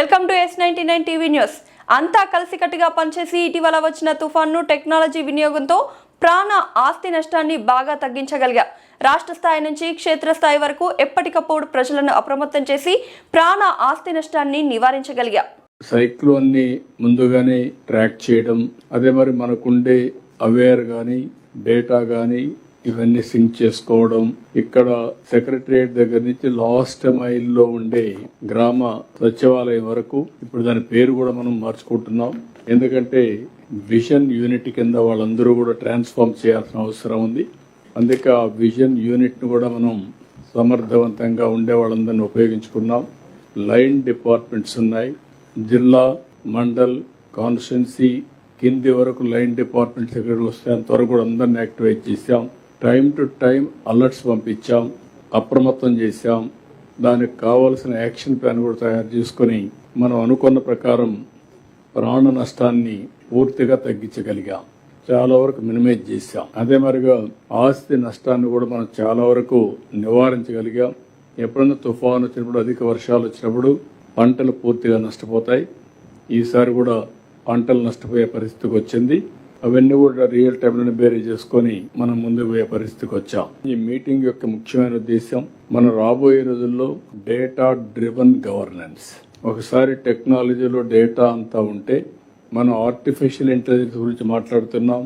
Welcome to S ninety nine TV news. అంతా కలిసికట్టుగా పనిచేసి ఇటీవల వచ్చిన తుఫాన్ను టెక్నాలజీ వినియోగంతో ప్రాణ ఆస్తి నష్టాన్ని బాగా తగ్గించగలిగా. రాష్ట్ర స్థాయి నుంచి క్షేత్రస్థాయి వరకు ఎప్పటికప్పుడు ప్రజలను అప్రమత్తం చేసి ప్రాణ ఆస్తి నష్టాన్ని నివారించగలిగా. సైక్లోన్ని ముందుగానే ట్రాక్ చేయడం అదే మరి మనకుండే అవేర్ కానీ డేటా కానీ ఇవన్నీ సింక్ చేసుకోవడం. ఇక్కడ సెక్రటరియట్ దగ్గర నుంచి లాస్ట్ మైల్లో ఉండే గ్రామ సచివాలయం వరకు ఇప్పుడు దాని పేరు కూడా మనం మార్చుకుంటున్నాం. ఎందుకంటే విజన్ యూనిట్ కింద వాళ్ళందరూ కూడా ట్రాన్స్ఫార్మ్ చేయాల్సిన అవసరం ఉంది. అందుకే ఆ విజన్ యూనిట్ను కూడా మనం సమర్థవంతంగా ఉండే వాళ్ళందరినీ ఉపయోగించుకున్నాం. లైన్ డిపార్ట్మెంట్స్ ఉన్నాయి. జిల్లా మండల్ కాన్స్టిట్యున్సీ కింది వరకు లైన్ డిపార్ట్మెంట్ సెక్రటరీ వస్తే అంతవరకు కూడా అందరిని యాక్టివేట్ చేశాం. టైం టు టైం అలర్ట్స్ పంపించాం అప్రమత్తం చేశాం. దానికి కావలసిన యాక్షన్ ప్లాన్ కూడా తయారు చేసుకుని మనం అనుకున్న ప్రకారం ప్రాణ నష్టాన్ని పూర్తిగా తగ్గించగలిగాం. చాలా వరకు మినిమైజ్ చేశాం. అదే మరిగా ఆస్తి నష్టాన్ని కూడా మనం చాలా వరకు నివారించగలిగాం. ఎప్పుడైనా తుఫాను వచ్చినప్పుడు అధిక వర్షాలు వచ్చినప్పుడు పంటలు పూర్తిగా నష్టపోతాయి. ఈసారి కూడా పంటలు నష్టపోయే పరిస్థితికి వచ్చింది. అవన్నీ కూడా రియల్ టైంలోనే బేరీ చేసుకొని మనం ముందుకు పోయే పరిస్థితికి వచ్చాం. ఈ మీటింగ్ యొక్క ముఖ్యమైన ఉద్దేశం మనం రాబోయే రోజుల్లో డేటా డ్రివన్ గవర్నెన్స్ ఒకసారి టెక్నాలజీలో డేటా అంతా ఉంటే మనం ఆర్టిఫిషియల్ ఇంటెలిజెన్స్ గురించి మాట్లాడుతున్నాం